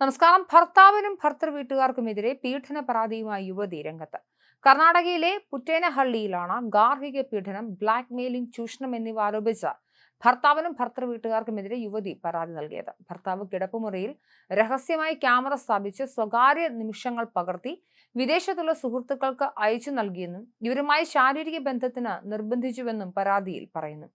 നമസ്കാരം. ഭർത്താവിനും ഭർത്തൃ വീട്ടുകാർക്കുമെതിരെ പീഡന പരാതിയുമായി യുവതി രംഗത്ത്. കർണാടകയിലെ പുറ്റേനഹള്ളിയിലാണ് ഗാർഹിക പീഡനം ബ്ലാക്ക് മെയിലിംഗ് ചൂഷണം എന്നിവ ആരോപിച്ച ഭർത്താവിനും ഭർത്തൃ വീട്ടുകാർക്കുമെതിരെ യുവതി പരാതി നൽകിയത്. ഭർത്താവ് കിടപ്പുമുറിയിൽ രഹസ്യമായി ക്യാമറ സ്ഥാപിച്ച് സ്വകാര്യ നിമിഷങ്ങൾ പകർത്തി വിദേശത്തുള്ള സുഹൃത്തുക്കൾക്ക് അയച്ചു നൽകിയെന്നും ഇവരുമായി ശാരീരിക ബന്ധത്തിന് നിർബന്ധിച്ചുവെന്നും പരാതിയിൽ പറയുന്നു.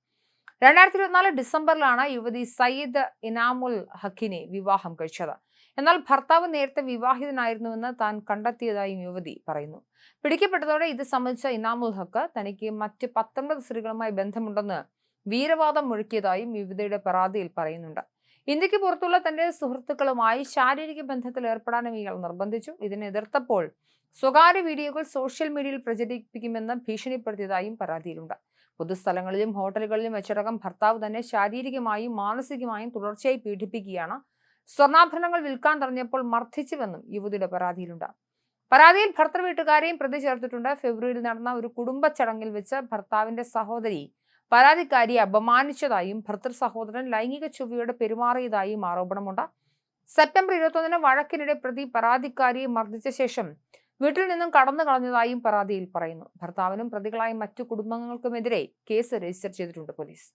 രണ്ടായിരത്തി ഇരുപത്തിനാല് ഡിസംബറിലാണ് യുവതി സയ്യിദ് ഇനാമുൽ ഹക്കിനെ വിവാഹം കഴിച്ചത്. എന്നാൽ ഭർത്താവ് നേരത്തെ വിവാഹിതനായിരുന്നുവെന്ന് താൻ കണ്ടെത്തിയതായും യുവതി പറയുന്നു. പിടിക്കപ്പെട്ടതോടെ ഇത് സംബന്ധിച്ച ഇനാമുൽ ഹക്ക് തനിക്ക് മറ്റ് പത്തൊമ്പത് സ്ത്രീകളുമായി ബന്ധമുണ്ടെന്ന് വീരവാദം മുഴുക്കിയതായും യുവതിയുടെ പരാതിയിൽ പറയുന്നുണ്ട്. ഇന്ത്യയ്ക്ക് പുറത്തുള്ള തന്റെ സുഹൃത്തുക്കളുമായി ശാരീരിക ബന്ധത്തിൽ ഏർപ്പെടാനും ഇയാൾ നിർബന്ധിച്ചു. ഇതിനെ എതിർത്തപ്പോൾ സ്വകാര്യ വീഡിയോകൾ സോഷ്യൽ മീഡിയയിൽ പ്രചരിപ്പിക്കുമെന്ന് ഭീഷണിപ്പെടുത്തിയതായും പരാതിയിലുണ്ട്. പൊതുസ്ഥലങ്ങളിലും ഹോട്ടലുകളിലും വെച്ചടക്കം ഭർത്താവ് തന്നെ ശാരീരികമായും മാനസികമായും തുടർച്ചയായി പീഡിപ്പിക്കുകയാണ്. സ്വർണാഭരണങ്ങൾ വിൽക്കാൻ തുടങ്ങിയപ്പോൾ മർദ്ദിച്ചുവെന്നും യുവതിയുടെ പരാതിയിലുണ്ട്. പരാതിയിൽ ഭർത്തൃ വീട്ടുകാരെയും പ്രതി ചേർത്തിട്ടുണ്ട്. ഫെബ്രുവരിയിൽ നടന്ന ഒരു കുടുംബ ചടങ്ങിൽ വെച്ച് ഭർത്താവിന്റെ സഹോദരി പരാതിക്കാരിയെ അപമാനിച്ചതായും ഭർത്തൃ സഹോദരൻ ലൈംഗിക ചൊവ്വയോടെ പെരുമാറിയതായും ആരോപണമുണ്ട്. സെപ്റ്റംബർ ഇരുപത്തൊന്നിന് വഴക്കിനിടെ പ്രതി പരാതിക്കാരിയെ മർദ്ദിച്ച ശേഷം വീട്ടിൽ നിന്നും കടന്നു കളഞ്ഞതായും പരാതിയിൽ പറയുന്നു. ഭർത്താവിനും പ്രതികളായ മറ്റു കുടുംബങ്ങൾക്കുമെതിരെ കേസ് രജിസ്റ്റർ ചെയ്തിട്ടുണ്ട് പോലീസ്.